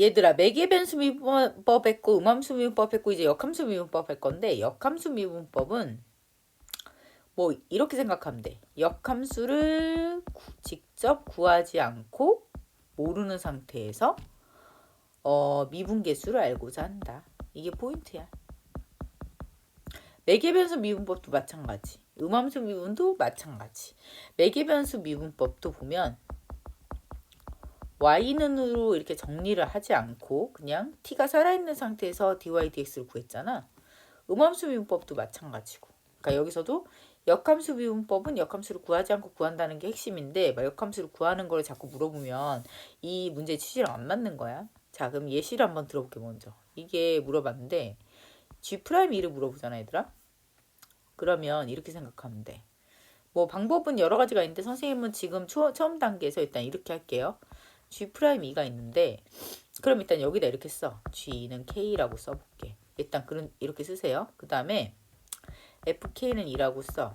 얘들아 매개 변수 미분법 했고 음함수 미분법 했고 이제 역함수 미분법 할 건데 역함수 미분법은 뭐 이렇게 생각하면 돼. 역함수를 구- 직접 구하지 않고 모르는 상태에서 어, 미분계수를 알고자 한다. 이게 포인트야. 매개변수 미분법도 마찬가지. 음함수 미분도 마찬가지. 매개변수 미분법도 보면 y는으로 이렇게 정리를 하지 않고 그냥 t가 살아있는 상태에서 dy dx를 구했잖아. 음함수 미분법도 마찬가지고. 그러니까 여기서도 역함수 미분법은 역함수를 구하지 않고 구한다는 게 핵심인데 막 역함수를 구하는 걸 자꾸 물어보면 이 문제 취지랑 안 맞는 거야. 자, 그럼 예시를 한번 들어볼게 먼저. 이게 물어봤는데 G 프라임 2를 물어보잖아, 얘들아. 그러면 이렇게 생각하면 돼. 뭐 방법은 여러 가지가 있는데 선생님은 지금 초, 처음 단계에서 일단 이렇게 할게요. G 프라임 2가 있는데 그럼 일단 여기다 이렇게 써. G는 K라고 써볼게. 일단 그런 이렇게 쓰세요. 그 다음에 FK는 2라고 써.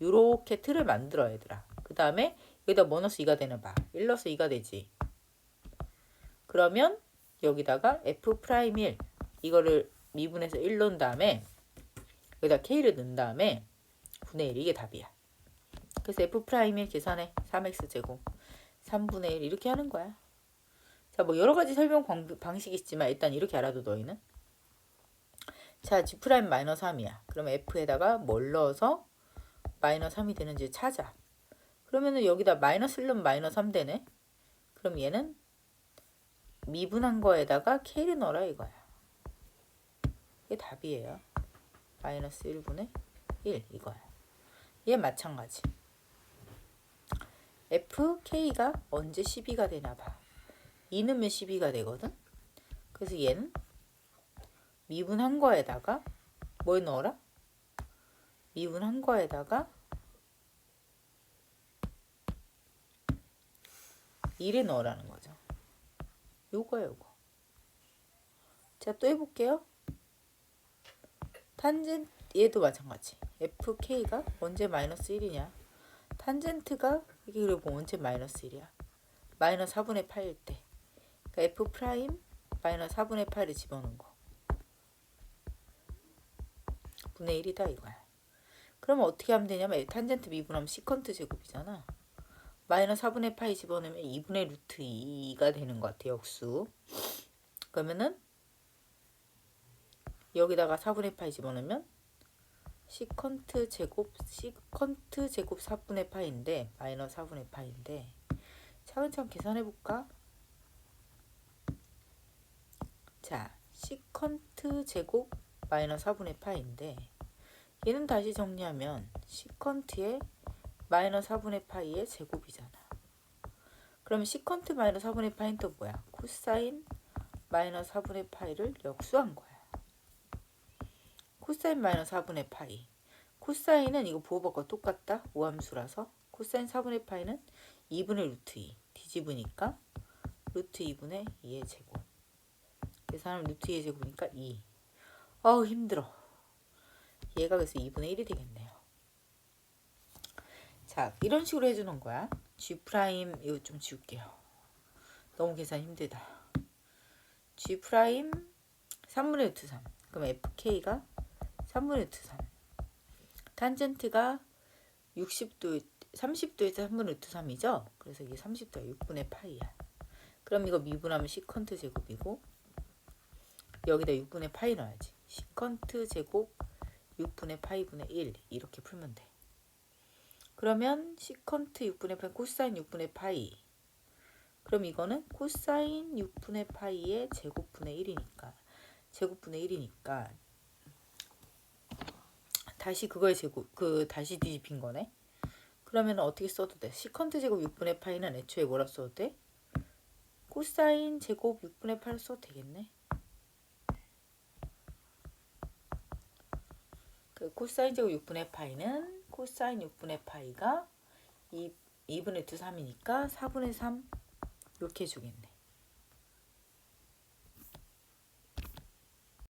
요렇게 틀을 만들어 얘들아. 그 다음에 여기다 뭐 넣어서 2가 되는 봐. 1 넣어서 2가 되지. 그러면 여기다가 F 프라임 1 이거를 미분해서 1 넣은 다음에 여기다 K를 넣은 다음에 분의 1 이게 답이야. 그래서 F 프라임 1 계산해. 3x 제곱 3분의 1 이렇게 하는 거야. 자, 뭐 여러 가지 설명 방, 방식이 있지만 일단 이렇게 알아도 너희는 자, G 프라임 마이너스 3이야. 그럼 F에다가 뭘 넣어서 마이너스 3이 되는지 찾아. 그러면은 여기다 마이너스 1 넣으면 마이너스 3 되네. 그럼 얘는 미분한 거에다가 K를 넣어라 이거야. 이게 답이에요. 마이너스 1분의 1 이거야. 얘 마찬가지. FK가 언제 12가 되나 봐. 2 넣으면 12가 되거든. 그래서 얘는 미분한 거에다가 뭘 넣어라? 미분한 거에다가 1을 넣으라는 거죠. 요거야 요거. 자 또 해볼게요. 탄젠 얘도 마찬가지. FK가 언제 마이너스 1이냐? 탄젠트가 이게 그리고 언제 마이너스 1이야? 마이너스 4분의 8일 때. 그러니까 F 프라임 마이너스 4분의 8을 집어넣은 거. 분의 1이다 이거야. 그러면 어떻게 하면 되냐면 탄젠트 미분하면 시컨트 제곱이잖아. 마이너스 4분의 파이 집어넣으면 2분의 루트 2가 되는 것 같아 역수. 그러면은 여기다가 4분의 파이 집어넣으면 시컨트 제곱 시컨트 제곱 4분의 파인데 마이너스 4분의 파인데 차근차근 계산해 볼까? 자 시컨트 제곱 마이너스 4분의 파인데 얘는 다시 정리하면 시컨트의 마이너스 4분의 파이의 제곱이잖아. 그러면 시컨트 마이너스 4분의 파이는 또 뭐야? 코사인 마이너스 4분의 파이를 역수한 거야. 코사인 마이너스 4분의 파이. 코사인은 이거 부호법과 똑같다. 오함수라서. 코사인 4분의 파이는 2분의 루트 2. 뒤집으니까 루트 2분의 2의 제곱. 계산하면 루트 2의 제곱이니까 2. 어우 힘들어. 얘가 그래서 2분의 1이 되겠네요. 자, 이런 식으로 해주는 거야. G 프라임 이거 좀 지울게요. 너무 계산 힘들다. G 프라임 3분의 루트 3. 그럼 FK가 3분의 루트 3. 탄젠트가 60도 30도에서 3분의 루트 3이죠. 그래서 이게 30도야. 6분의 파이야. 그럼 이거 미분하면 시컨트 제곱이고 여기다 6분의 파이 넣어야지. 시컨트 제곱 6분의 파이분의 1 이렇게 풀면 돼. 그러면 시컨트 6분의 파이 코사인 6분의 파이 그럼 이거는 코사인 6분의 파이의 제곱분의 1이니까 제곱분의 1이니까 다시 그거의 제곱 그 다시 뒤집힌 거네. 그러면 어떻게 써도 돼? 시컨트 제곱 6분의 파이는 애초에 뭐라 써도 돼? 코사인 제곱 6분의 8 써도 되겠네. 그 코사인 제곱 6분의 파이는 코사인 6분의 파이가 2, 2분의 2 3이니까 4분의 3 이렇게 해주겠네.